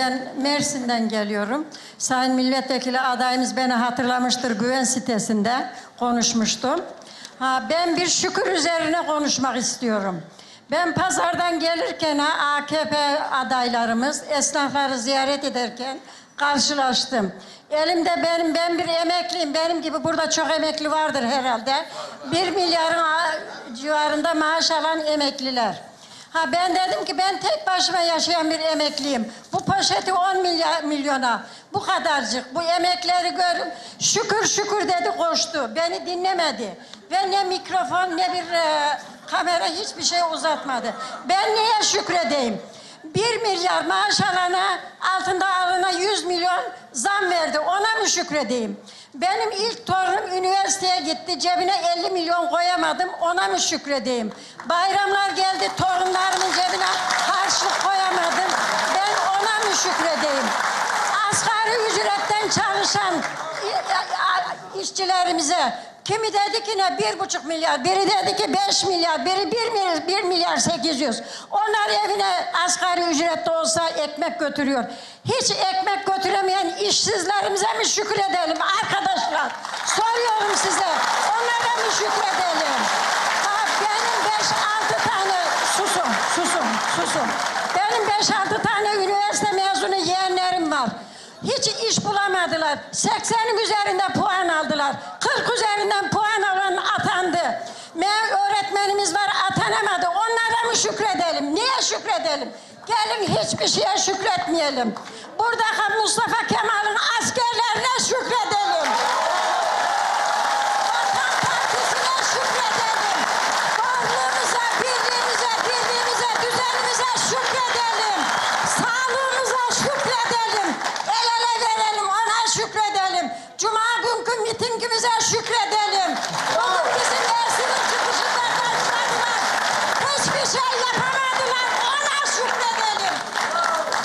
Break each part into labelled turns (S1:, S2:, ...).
S1: Ben Mersin'den geliyorum. Sayın Milletvekili adayımız beni hatırlamıştır güven sitesinde konuşmuştum. Ha, ben bir şükür üzerine konuşmak istiyorum. Ben pazardan gelirken AKP adaylarımız esnafları ziyaret ederken karşılaştım. Elimde benim ben bir emekliyim. Benim gibi burada çok emekli vardır herhalde. Bir milyarın civarında maaş alan emekliler. Ha ben dedim ki ben tek başıma yaşayan bir emekliyim. Bu poşeti 10 milyar, milyona bu kadarcık bu emekleri görün. Şükür şükür dedi koştu. Beni dinlemedi. Ve ne mikrofon ne bir e, kamera hiçbir şey uzatmadı. Ben neye şükredeyim? Bir milyar maaş alana altında alana 100 milyon zam verdi. Ona mı şükredeyim? Benim ilk torunum üniversiteye gitti. Cebine 50 milyon koyamadım. Ona mı şükredeyim? Bayramlar geldi. Torunlarımın cebine harçlık koyamadım. Ben ona mı şükredeyim? Çalışan i- i- işçilerimize kimi dedi ki ne bir buçuk milyar, biri dedi ki beş milyar, biri bir milyar, bir milyar sekiz yüz. Onlar evine asgari ücretli olsa ekmek götürüyor. Hiç ekmek götüremeyen işsizlerimize mi şükredelim arkadaşlar? Soruyorum size. Onlara mı şükredelim? Ha, benim beş altı tane susun, susun, susun. Benim beş altı tane üniversite mezunu yeğenlerim var. Hiç bulamadılar. 80'in üzerinde puan aldılar. 40 üzerinden puan alan atandı. Me öğretmenimiz var atanamadı. Onlara mı şükredelim? Niye şükredelim? Gelin hiçbir şeye şükretmeyelim. Burada Mustafa Kemal'in askerlerine şükredelim. Vatan Partisi'ne şükredelim. Varlığımıza, birliğimize, dirliğimize, düzenimize şükredelim. Sağlığımıza şükredelim. El ele verelim, ona şükredelim. Cuma günkü mitingimize şükredelim. Bugün bizim Mersin'in çıkışında karşıladılar. Hiçbir şey yapamadılar, ona şükredelim.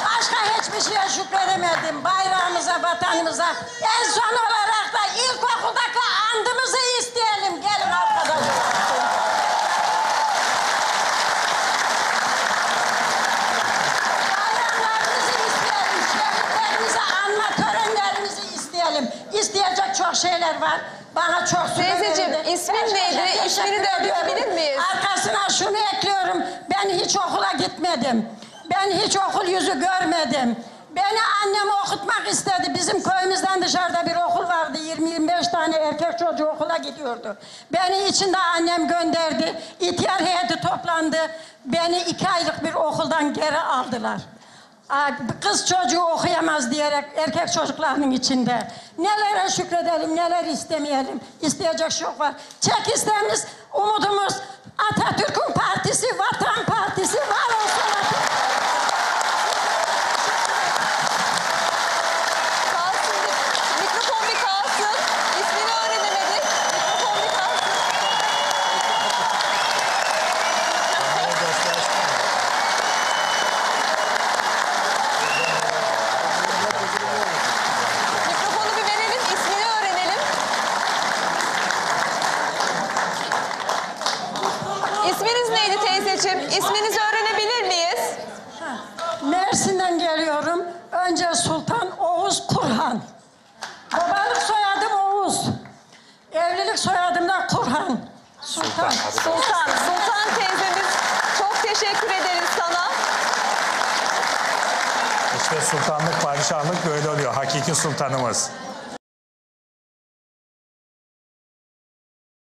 S1: Başka hiçbir şeye şükredemedim. Bayrağımıza, vatanımıza. En son olarak çok şeyler var. Bana çok süre
S2: Teyzeciğim,
S1: verildi.
S2: ismin
S1: Teşekkür
S2: neydi? İsmini de öğrenebilir miyiz?
S1: Arkasına şunu ekliyorum. Ben hiç okula gitmedim. Ben hiç okul yüzü görmedim. Beni annem okutmak istedi. Bizim köyümüzden dışarıda bir okul vardı. 20-25 tane erkek çocuğu okula gidiyordu. Beni içinde annem gönderdi. İhtiyar heyeti toplandı. Beni iki aylık bir okuldan geri aldılar. Kız çocuğu okuyamaz diyerek erkek çocuklarının içinde. Nelere şükredelim, neler istemeyelim. İsteyecek çok var. Çek isteğimiz, umudumuz Atatürk'ün partisi, Vatan Partisi var olsun.
S2: Kalsın. Mikrofon bir kalsın. İsmini öğrenemedik. Mikrofon bir kalsın. Mikrofonu bir verelim. ismini öğrenelim. İsminiz neydi teyzeciğim? İsminizi öğrenebilir miyiz?
S1: Mersin'den geliyorum. Önce Sultan Oğuz Kurhan. Babalık soyadım Oğuz. Evlilik soyadım da Kurhan. Sultan.
S2: Sultan. Sultan teyzemiz çok teşekkür ederiz sana.
S3: İşte sultanlık, padişahlık böyle oluyor. Hakiki sultanımız.